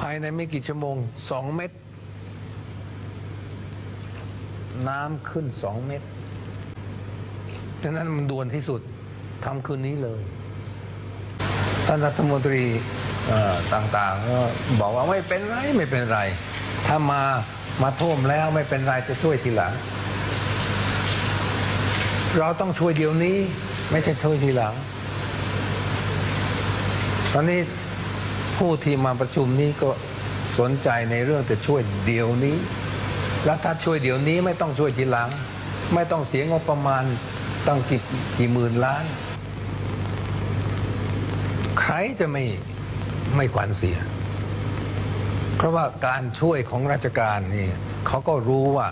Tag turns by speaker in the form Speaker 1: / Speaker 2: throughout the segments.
Speaker 1: ภายในไม่กี่ชั่วโมงสองเม็ดน้ำขึ้นสองเม็ดดังนั้นมันด่วนที่สุดทำคืนนี้เลยท่านรัฐมนตรีต่างๆก็บอกว่าไม่เป็นไรไม่เป็นไร ถ้ามามาท่วมแล้วไม่เป็นไรจะช่วยทีหลัง เราต้องช่วยเดี๋ยวนี้ ไม่ใช่ช่วยทีหลัง ตอนนี้ ผู้ที่มาประชุมนี้ก็สนใจในเรื่องจะช่วยเดี๋ยวนี้ แล้วถ้าช่วยเดี๋ยวนี้ไม่ต้องช่วยทีหลัง ไม่ต้องเสียงบประมาณตั้งกี่กี่หมื่นล้าน ใครจะไม่ไม่ขวัญเสีย เพราะว่าการช่วยของราชการนี่เขาก็รู้ว่า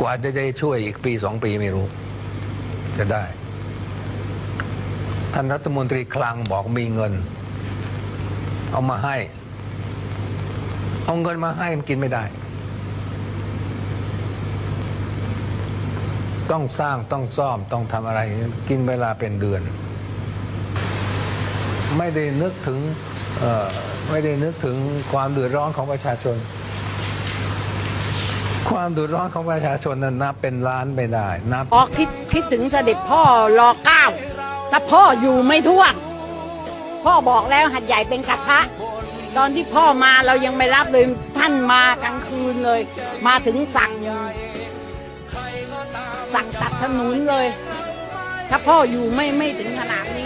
Speaker 1: กว่าจะได้ช่วยอีกปีสองปีไม่รู้ จะได้ ท่านรัฐมนตรีคลังบอกมีเงิน เอามาให้ เอาเงินมาให้มันกินไม่ได้ ต้องสร้างต้องซ่อมต้องทำอะไร กินเวลาเป็นเดือน ไม่ได้นึกถึงไม่ได้นึกถึงความเดือดร้อนของประชาชน ความเดือดร้อนของประชาชนนั้นนับเป็นล้านไม่ได้นับ
Speaker 2: พอคิดคิดถึงเสด็จพ่อรอเก้าถ้าพ่ออยู่ไม่ท่วม พ่อบอกแล้วหัดใหญ่เป็นกระทะ ตอนที่พ่อมาเรายังไม่รับเลยท่านมากลางคืนเลย มาถึงสั่งสั่งตัดถนนเลย ถ้าพ่ออยู่ไม่ไม่ถึงขนาดนี้